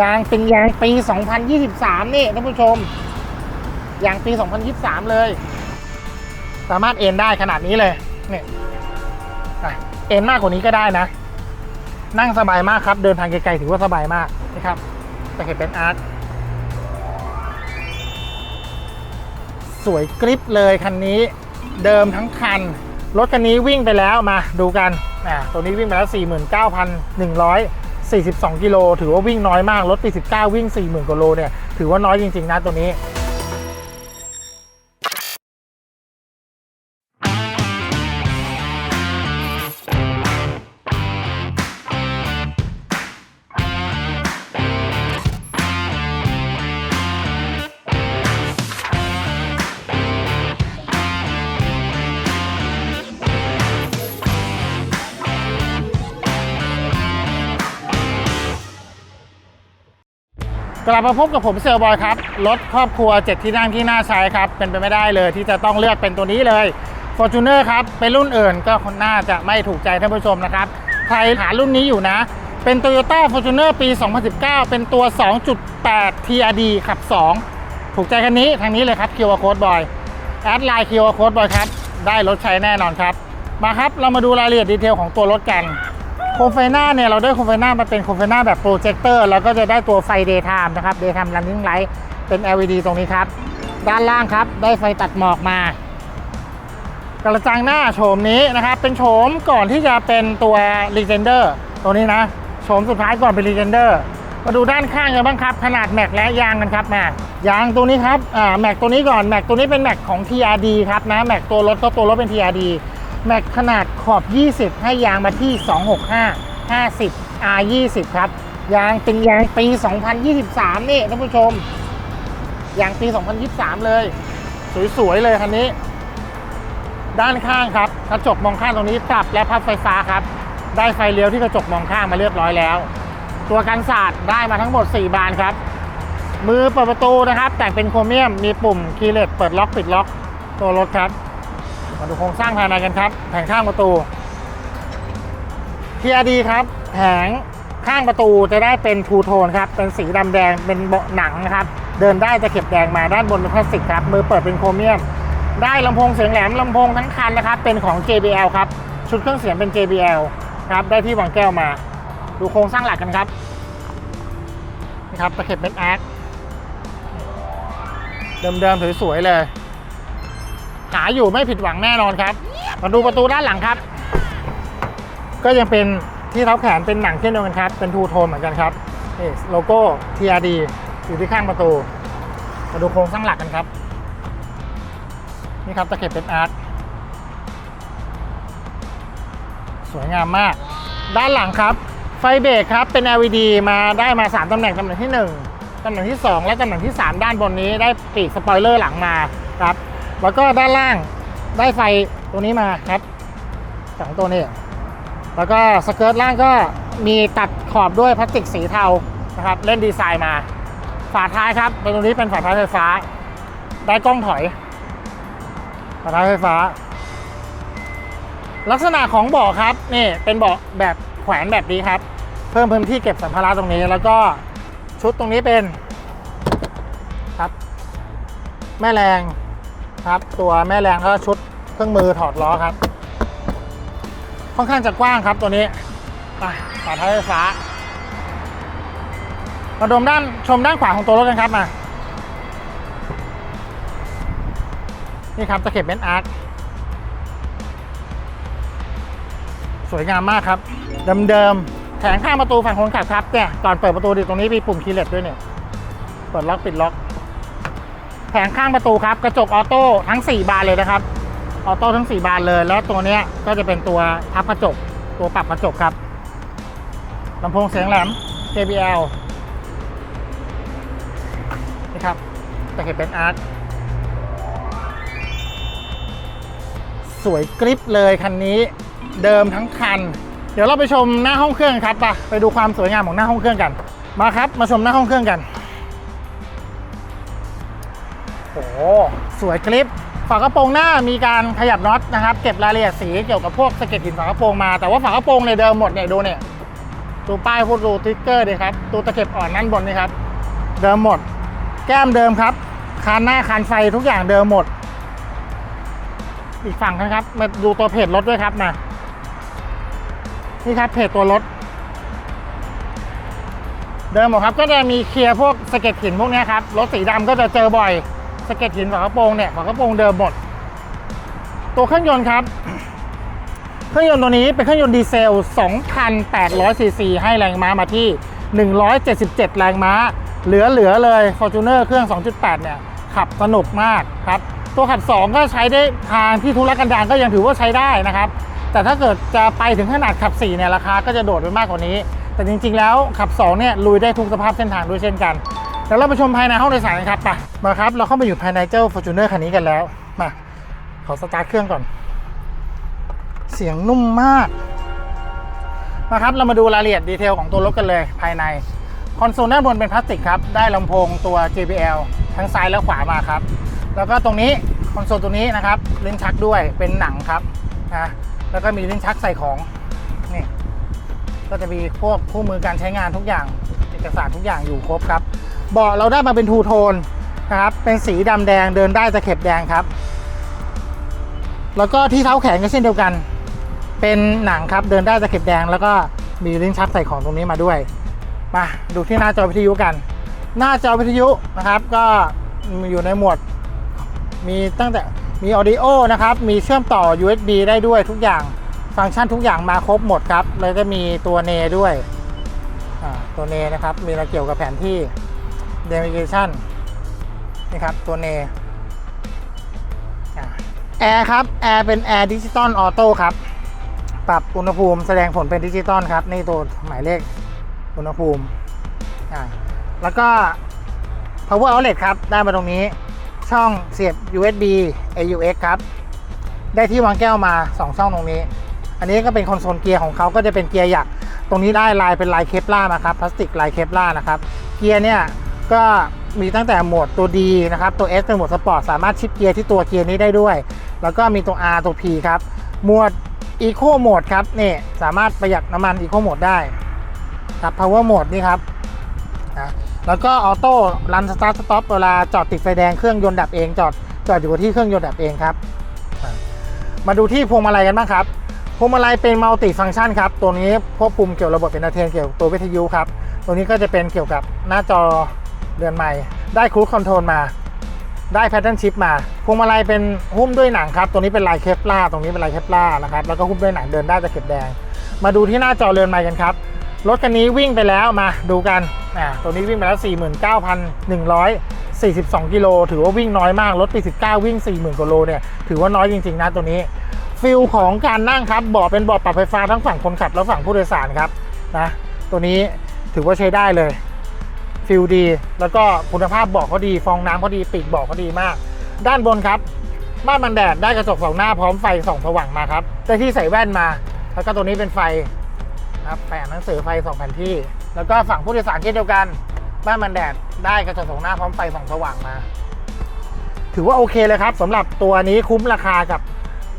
ยางเป็นยางปี 2023 นี่ท่านผู้ชม ยางปี 2023 เลย สามารถเอ็นได้ขนาดนี้เลยเนี่อะเอ็นมากกว่านี้ก็ได้นะ นั่งสบายมากครับ เดินทางไกลๆถือว่าสบายมากนะครับแต่เห็นเป็นอาร์ตสวยกริปเลยคันนี้เดิมทั้งคัน รถคันนี้วิ่งไปแล้วมาดูกันอ่าตัวนี้วิ่งไปแล้ว 42 กิโล ถือว่าวิ่งน้อยมาก รถปี19 วิ่ง 40,000กิโลเนี่ย ถือว่าน้อยจริง ๆ นะตัวนี้ กลับมาพบกับผมเซลบอยครับ รถครอบครัว 7 ที่นั่งที่น่าใช้ครับ เป็นไปไม่ได้เลยที่จะต้องเลือกเป็นตัวนี้เลย Fortuner ครับ เป็นรุ่นอื่นก็น่าจะไม่ถูกใจท่านผู้ชมนะครับ ใครหารุ่นนี้อยู่นะ เป็น Toyota Fortuner ปี 2019 เป็นตัว 2.8 TRD ขับ 2 ถูกใจคันนี้ทางนี้เลยครับ QR Code Boy แอดไลน์ QR Code Boy ครับ ได้รถใช้แน่นอนครับ มาครับเรามาดูรายละเอียดดีเทลของตัวรถกัน โคมไฟหน้าเนี่ยเราได้โคมไฟหน้ามาเป็นโคมไฟหน้าแบบโปรเจคเตอร์แล้วก็จะได้ตัวไฟ daytime นะครับ daytime running light เป็น LED ตรงนี้ครับ ด้านล่างครับได้ไฟตัดหมอกมากระจังหน้าโฉมนี้นะครับ เป็นโฉมก่อนที่จะเป็นตัว Legender ตัวนี้นะโฉมสุดท้ายก่อนเป็น Legender มาดูด้านข้างกันบ้างครับขนาดแม็กและยางกันครับมายางตัวนี้ครับอ่าแม็กตัวนี้ก่อนแม็กตัวนี้เป็นแม็กของ TRD ครับนะแม็กตัวรถก็ตัวรถเป็น TRD แม็กขนาดขอบ 20 ให้ยางมาที่ 265 50 R 20 ครับ ยางเป็นยางปี 2023 นี่ท่านผู้ชม ยางปี 2023 เลย สวย ๆ เลยคันนี้ ด้านข้างครับกระจกมองข้างตรงนี้ปรับและพับไฟฟ้าครับ ได้ไฟเลี้ยวที่กระจกมองข้างมาเรียบร้อยแล้ว ตัวกันศาสตร์ได้มาทั้งหมด 4 บานครับ มือเปิดประตูนะครับ แต่งเป็นโครเมียมมีปุ่มคีย์เลสเปิดล็อกปิดล็อก ตัวรถครับ มาดูโครงสร้างภายในกันครับ แผงข้างประตู TRD ครับ แผงข้างประตูจะได้เป็นทูโทนครับ เป็นสีดำแดง เป็นเบาะหนังนะครับ เดินได้จะเก็บแดงมาด้านบนเป็นพลาสติกครับ มือเปิดเป็นโครเมียม ได้ลำโพงเสียงแหลมลำโพงทั้งคันนะครับ เป็นของ JBL ครับ ชุดเครื่องเสียงเป็น JBL ครับ ได้ที่วางแก้วมา ดูโครงสร้างหลักกันครับนี่ครับตะเข็บเป็นอาร์คเดิมๆสวยๆเลย หาอยู่ไม่ผิดหวังแน่นอนครับ มาดูประตูด้านหลังครับ ก็ยังเป็นที่เท้าแขนเป็นหนังเช่นเดียวกันครับ เป็นทูโทนเหมือนกันครับนี่โลโก้ TRD อยู่ที่ข้างประตู มาดูโครงสร้างหลักกันครับ นี่ครับตะเข็บเป็นอาร์ตสวยงามมาก ด้านหลังครับ ไฟเบรกครับเป็น LED มาได้มา 3ตำแหน่งตำแหน่งที่ 1ตำแหน่งที่ 2 และตำแหน่งที่ 3 ด้านบนนี้ได้ปีกสปอยเลอร์หลังมาครับ แล้วก็ด้านล่างได้ไฟตัวนี้มาครับสองตัวนี้ แล้วก็สเกิร์ตล่างก็มีตัดขอบด้วยพลาสติกสีเทานะครับ เล่นดีไซน์มา ฝาท้ายครับเป็นตรงนี้เป็นฝาท้ายไฟฟ้า ได้กล้องถอยฝาท้ายไฟฟ้า ลักษณะของเบาะครับนี่เป็นเบาะแบบแขวนแบบนี้ครับ เพิ่มพื้นที่เก็บสัมภาระตรงนี้ แล้วก็ชุดตรงนี้เป็นครับ แม่แรง ครับ ตัวแม่แรงก็ชุดเครื่องมือถอดล้อครับ ค่อนข้างจะกว้างครับตัวนี้อะฝาท้ายไฟฟ้ามาดมด้านชมด้านขวาของตัวรถกันครับมานี่ครับตะเข็บเบนซ์อาร์คสวยงามมากครับ เดิมๆแผงข้างประตูฝั่งคนขับครับเนี่ยก่อนเปิดประตูดิตรงนี้มีปุ่มคีย์เลสด้วยเนี่ยเปิดล็อกปิดล็อก แผงข้างประตูครับ กระจกออโต้ทั้ง 4 บานเลยนะครับ ออโต้ทั้ง 4 บานเลย แล้วตัวนี้ก็จะเป็นตัวพับกระจก ตัวปรับกระจกครับลำโพงเสียงแหลม JBL นี่ครับตะเข็บเป็นอาร์คสวยกริปเลยคันนี้เดิมทั้งคัน เดี๋ยวเราไปชมหน้าห้องเครื่องครับไปไปดูความสวยงามของหน้าห้องเครื่องกัน มาครับ มาชมหน้าห้องเครื่องกัน สวยกริปฝากระโปรงหน้ามีการขยับน็อตนะครับ เก็บรายละเอียดสีเกี่ยวกับพวกสะเก็ดหินฝากระโปรงมาแต่ว่าฝากระโปรงในยเดิมหมดเนี่ยดูเนี่ยดูป้ายพวกดูติ๊กเกอร์ดีครับตัวตะเข็บอ่อนนั่นบนนี่ครับ เดิมหมด แก้มเดิมครับคานหน้าคานไฟทุกอย่างเดิมหมด อีกฝั่งนะครับ มาดูตัวเพจรถด้วยครับมานี่ครับเพจตัวรถ เดิมหมดครับก็จะมีเคลียร์พวกสะเก็ดหินพวกนี้ครับรถสีดำก็จะเจอบ่อย เก็ดหินฝากระโปรงเนี่ยฝากระโปรงเดิมหมด ตัวเครื่องยนต์ครับ เครื่องยนต์ตัวนี้เป็นเครื่องยนต์ดีเซล 2,800ซีซีให้แรงม้ามาที่ 177 แรงม้า เหลือเหลือเลย Fortuner เครื่อง 2.8 เนี่ย ขับสนุกมากครับ ตัวขับ 2 ก็ใช้ได้ทางที่ทุรกันดารก็ยังถือว่าใช้ได้นะครับ แต่ถ้าเกิดจะไปถึงขนาดขับ 4 เนี่ยราคาก็จะโดดไปมากกว่านี้ แต่จริง ๆ แล้วขับ 2 เนี่ยลุยได้ทุกสภาพเส้นทางด้วยเช่นกัน เดี๋ยวเราไปชมภายในห้องโดยสารกันครับไปมาครับ เราเข้ามาอยู่ภายในเจ้า Fortuner คันนี้กันแล้ว มา ขอสตาร์ทเครื่องก่อน เสียงนุ่มมากนะครับ เรามาดูรายละเอียดดีเทลของตัวรถกันเลยภายใน คอนโซลด้านบนเป็นพลาสติกครับ ได้ลำโพงตัว JBL ทั้งซ้ายและขวามาครับ แล้วก็ตรงนี้คอนโซลตัวนี้นะครับลิ้นชักด้วยเป็นหนังครับนะแล้วก็มีลิ้นชักใส่ของนี่ก็จะมีพวกคู่มือการใช้งานทุกอย่าง เอกสารทุกอย่างอยู่ครบครับ เบาะเราได้มาเป็นทูโทนนะครับเป็นสีดำแดงเดินได้ตะเข็บแดงครับ แล้วก็ที่เท้าแขนก็เช่นเดียวกัน เป็นหนังครับเดินได้ตะเข็บแดง แล้วก็มีลิ้นชักใส่ของตรงนี้มาด้วยมาดูที่หน้าจอวิทยุกัน หน้าจอวิทยุนะครับ ก็อยู่ในหมวด มีตั้งแต่มีออดิโอนะครับ มีเชื่อมต่อ USB ได้ด้วยทุกอย่างฟังก์ชันทุกอย่างมาครบหมดครับ แล้วก็มีตัวเนด้วยตัวเนนะครับ มีอะไรเกี่ยวกับแผนที่ navigation นี่ครับ ตัวเนแอร์ครับ แอร์เป็นแอร์ดิจิตอลออโต้ครับ ปรับอุณหภูมิแสดงผลเป็นดิจิตอลครับ นี่ตัวหมายเลขอุณหภูมิ แล้วก็ power outlet ครับ ได้มาตรงนี้ช่องเสียบ USB AUX ครับ ได้ที่วางแก้วมา 2 ช่องตรงนี้ อันนี้ก็เป็นคอนโซลเกียร์ของเขาก็จะเป็นเกียร์หยัก ตรงนี้ได้ลายเป็นลายเคปล่ามาครับ พลาสติกลายเคปล่านะครับ เกียร์เนี่ย ก็มีตั้งแต่โหมดตัว D นะครับ ตัว S เป็นโหมดสปอร์ตสามารถชิปเกียร์ที่ตัวเกียร์นี้ได้ด้วย แล้วก็มีตัว R ตัว P ครับหมวด Eco Mode ครับนี่สามารถประหยัดน้ำมัน Eco Mode ได้ครับ Power Mode นี่ครับนะแล้วก็ออโต้รันสตาร์ทสต็อปเวลาจอดติดไฟแดงเครื่องยนต์ดับเองจอดจอดอยู่ที่เครื่องยนต์ดับเองครับ มาดูที่พวงมาลัยกันบ้างครับพวงมาลัยเป็นมัลติฟัง c t ชันครับ ตัวนี้ควบคุมเกี่ยวระบบเอนเตอร์เทนเกี่ยวตัววิทยุครับ ตัวนี้ก็จะเป็นเกี่ยวกับหน้าจอ เรือนใหม่ ได้ครูคอนโทรลมา ได้แพทเทิร์นชิปมาพวงมาลัยเป็นหุ้มด้วยหนังครับ ตัวนี้เป็นลายเคปล่าตรงนี้เป็นลายเคปล่านะครับ แล้วก็หุ้มด้วยหนังเดินได้ตะเข็บแดง มาดูที่หน้าจอเรือนใหม่กันครับรถคันนี้วิ่งไปแล้วมาดูกันอ่าตัวนี้วิ่งไปแล้ว 49,142 กิโล ถือว่าวิ่งน้อยมาก รถปี 19 วิ่ง 40,000กว่าโลเนี่ย ถือว่าน้อยจริง ๆ นะตัวนี้ ฟิลของการนั่งครับเบาะเป็นเบาะปรับไฟฟ้าทั้งฝั่งคนขับและฝั่งผู้โดยสารครับนะ ตัวนี้ถือว่าใช้ได้เลย ฟิลดี แล้วก็คุณภาพเบาะเขาดีฟองน้ำเขาดีปีกเบาะเขาดีมาก ด้านบนครับม่านมันแดดได้กระจกสองหน้าพร้อมไฟส่องสว่างมาครับได้ที่ใส่แว่นมา แล้วก็ตัวนี้เป็นไฟครับแปะหนังสือไฟสองแผ่นที่ แล้วก็ฝั่งผู้โดยสารเช่นเดียวกันม่านมันแดดได้กระจกสองหน้าพร้อมไฟส่องสว่างมา ถือว่าโอเคเลยครับสำหรับตัวนี้คุ้มราคากับ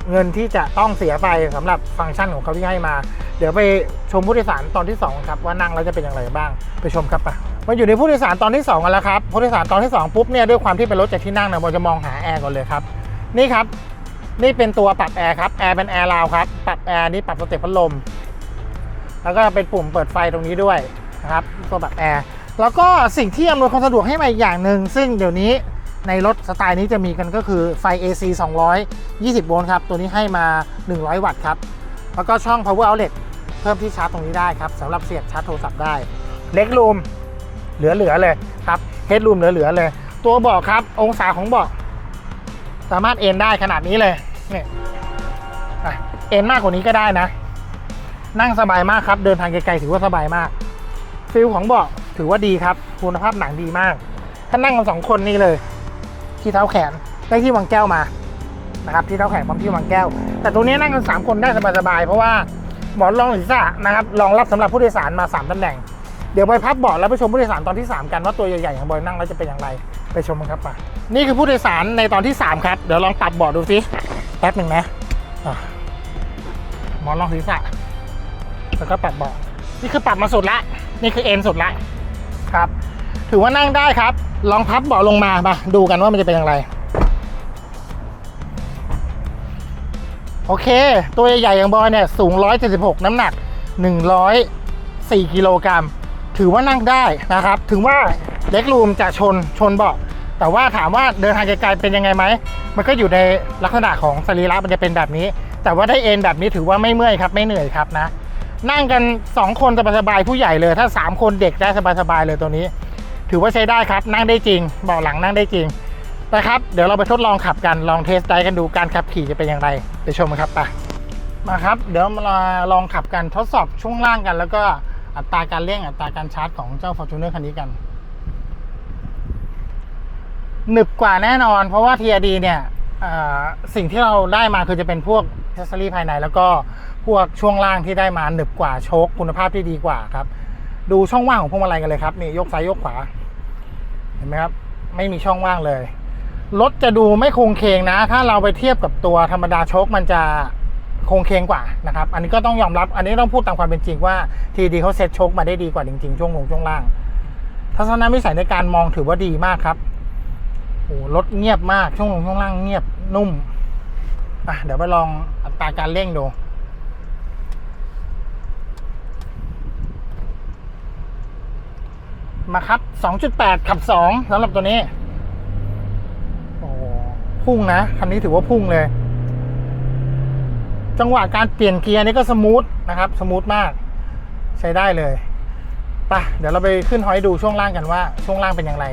เงินที่จะต้องเสียไปสำหรับฟังก์ชันของเขาที่ให้มา เดี๋ยวไปชมผู้โดยสารตอนที่ 2 ครับ ว่านั่งแล้วจะเป็นอย่างไรบ้างไปชมครับปะมาอยู่ในผู้โดยสารตอนที่2กันแล้วครับผู้โดยสารตอนที่ 2 ปุ๊บเนี่ยด้วยความที่เป็นรถจากที่นั่งเนี่ยเราจะมองหาแอร์ก่อนเลยครับนี่ครับนี่เป็นตัวปรับแอร์ครับแอร์เป็นแอร์ราวครับปรับแอร์นี่ปรับสเต็ปพัดลม แล้วก็เป็นปุ่มเปิดไฟตรงนี้ด้วยนะครับตัวปรับแอร์แล้วก็สิ่งที่อำนวยความสะดวกให้มาอีกอย่างหนึ่งซึ่งเดี๋ยวนี้ ในรถสไตล์นี้จะมีกันก็คือไฟ AC 220 โวลต์ครับ ตัวนี้ให้มา 100 วัตต์ครับ แล้วก็ช่อง power outlet เพิ่มที่ชาร์จตรงนี้ได้ครับสำหรับเสียบชาร์จโทรศัพท์ได้เล็กรูมเหลือๆเลยครับเฮดรูมเหลือๆเลย ตัวเบาะครับ องศาของเบาะสามารถเอ็นได้ขนาดนี้เลยเนี่อะเอ็นมากกว่านี้ก็ได้นะ นั่งสบายมากครับ เดินทางไกลๆถือว่าสบายมากฟิลของเบาะถือว่าดีครับ คุณภาพหนังดีมาก ถ้านั่งกันสองคนนี่เลย ที่เท้าแขนได้ที่วางแก้วมานะครับที่เท้าแขนพร้อมที่วางแก้ว แต่ตัวนี้นั่งกันสามคนได้สบายๆเพราะว่าหมอนรองศีรษะนะครับรองรับสำหรับผู้โดยสารมาสามตำแหน่ง เดี๋ยวไปพับเบาะแล้วไปชมผู้โดยสารตอนที่ 3 กันว่าตัวใหญ่ๆของบอยนั่งแล้วจะเป็นอย่างไรไปชมกันครับป่ะนี่คือผู้โดยสารในตอนที่ 3 ครับ เดี๋ยวลองปรับเบาะดูสิแป๊บหนึ่งนะอะหมอนรองศีรษะแล้วก็ปรับเบาะนี่คือปรับมาสุดละนี่คือเอ็นสุดละครับ ถือว่านั่งได้ครับ ลองพับเบาะลงมามาดูกันว่ามันจะเป็นอย่างไร โอเค ตัวใหญ่อย่างบอยเนี่ย สูง 176 น้ำหนัก 104 กิโลกรัม ถือว่านั่งได้นะครับ ถึงว่าเล็กรูมจะชนชนเบาะแต่ว่าถามว่าเดินทางไกลๆเป็นยังไงไหม มันก็อยู่ในลักษณะของสรีระมันจะเป็นแบบนี้ แต่ว่าได้เอนแบบนี้ถือว่าไม่เมื่อยครับ ไม่เหนื่อยครับนะ นั่งกัน 2 คนสบายๆผู้ใหญ่เลย ถ้า 3 คนเด็กได้สบายๆเลยตัวนี้ ถือว่าใช้ได้ครับนั่งได้จริงเบาะหลังนั่งได้จริงนะครับ เดี๋ยวเราไปทดลองขับกันลองเทสไดกันดูการขับขี่จะเป็นอย่างไร ไปชมกันครับไปมาครับ เดี๋ยวมาลองขับกันทดสอบช่วงล่างกัน แล้วก็อัตราการเร่งอัตราการชาร์จของเจ้า Fortuner คันนี้กันหนึบกว่าแน่นอน เพราะว่า TRD เนี่ยสิ่งที่เราได้มาคือจะเป็นพวกเทสซอรี่ภายใน แล้วก็พวกช่วงล่างที่ได้มาหนึบกว่าโชคคุณภาพที่ดีกว่าครับ ดูช่องว่างของพวงมาลัยกันเลยครับนี่ยกซ้ายยกขวา ห็นไหมครับ ไม่มีช่องว่างเลย รถจะดูไม่คงเคงนะ ถ้าเราไปเทียบกับตัวธรรมดาโชคมันจะคงเคงกว่านะครับ อันนี้ก็ต้องยอมรับ อันนี้ต้องพูดตามความเป็นจริงว่าทีดีเขาเซ็ตโชคมาได้ดีกว่าจริงๆ ช่วงลงช่วงล่าง ทัศนวิสัยในการมองถือว่าดีมากครับโอ้รถเงียบมากช่วงลงช่วงล่างเงียบนุ่มอะเดี๋ยวไปลองอัตราการเร่งดู มาครับ 2.8 ขับ 2สำหรับตัวนี้ โอ้พุ่งนะ คันนี้ถือว่าพุ่งเลย จังหวะการเปลี่ยนเกียร์นี่ก็สมูทนะครับ สมูทมาก ใช้ได้เลยไปะเดี๋ยวเราไปขึ้นฮอยดูช่วงล่างกันว่า ช่วงล่างเป็นอย่างไร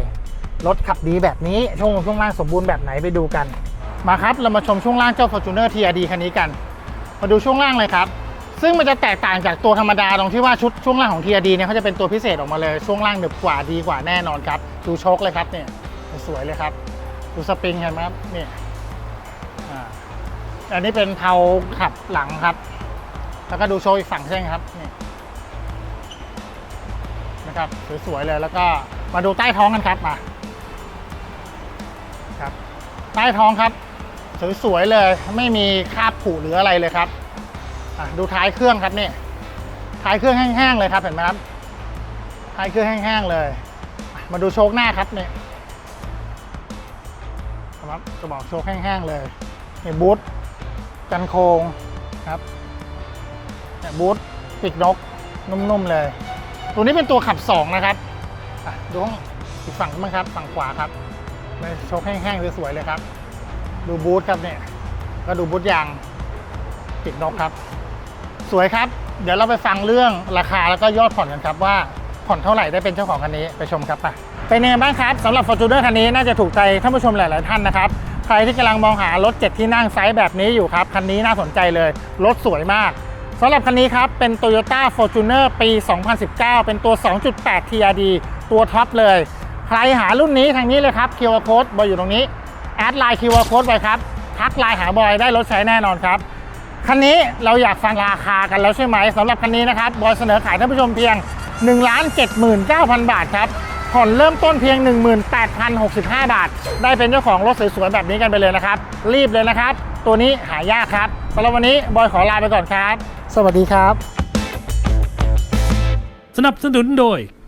รถขับดีแบบนี้ ช่วงช่วงล่างสมบูรณ์แบบไหนไปดูกัน มาครับ เรามาชมช่วงล่างเจ้า Fortuner TRD คันนี้กัน มาดูช่วงล่างเลยครับ ซึ่งมันจะแตกต่างจากตัวธรรมดาตรงที่ว่าชุดช่วงล่างของ TRD เนี่ยเขาจะเป็นตัวพิเศษออกมาเลยช่วงล่างหนึบกว่าดีกว่าแน่นอนครับ ดูโชคเลยครับเนี่ยสวยเลยครับ ดูสปริงเห็นไหมครับนี่อันนี้เป็นเทาขับหลังครับ แล้วก็ดูโชว์อีกฝั่งใช่ไหมครับนี่นะครับสวยๆเลยแล้วก็มาดูใต้ท้องกันครับมาครับ ใต้ท้องครับสวยๆเลยไม่มีคราบผุหรืออะไรเลยครับ ดูท้ายเครื่องครับนี่ท้ายเครื่องแห้งๆเลยครับเห็นไหมครับท้ายเครื่องแห้งๆเลย มาดูโชคหน้าครับนี่ครับกระบอกโชคแห้งๆเลยนี่บูทกันโครงครับเนี่ยบูทปีกนกนุ่มๆเลย ตัวนี้เป็นตัวขับสองนะครับดูข้างอีกฝั่งมั้างครับฝั่งขวาครับเลยโชคแห้งๆสวยๆเลยครับ ดูบูธครับเนี่ยก็ดูบูธยางติดนกครับ สวยครับ เดี๋ยวเราไปฟังเรื่องราคาแล้วก็ยอดผ่อนกันครับว่าผ่อนเท่าไหร่ได้เป็นเจ้าของคันนี้ไปชมครับไปเป็นยังไงบ้างครับสำหรับ Fortuner คันนี้น่าจะถูกใจท่านผู้ชมหลาย ๆ ท่านนะครับใครที่กำลังมองหารถ 7 ที่นั่งไซส์แบบนี้อยู่ครับคันนี้น่าสนใจเลยรถสวยมากสำหรับคันนี้ครับเป็น Toyota Fortuner ปี 2019 เป็นตัว 2.8 TRD ตัวท็อปเลย ใครหารุ่นนี้ทางนี้เลยครับ QR Code บอยอยู่ตรงนี้ แอดไลน์ QR Code ไว้ครับ ทักไลน์หาบอยได้รถใช้แน่นอนครับ คันนี้เราอยากฟังราคากันแล้วใช่ไหมสำหรับคันนี้นะครับบอยเสนอขายท่านผู้ชมเพียง 1 7 9 0 0 0 บาทครับผ่อนเริ่มต้นเพียง 18,065 บาท ได้เป็นเจ้าของรถสวยๆแบบนี้กันไปเลยนะครับ รีบเลยนะครับ ตัวนี้หายากครับสำหรับวันนี้บอยขอลาไปก่อนครับ สวัสดีครับ สนับสนุนโดย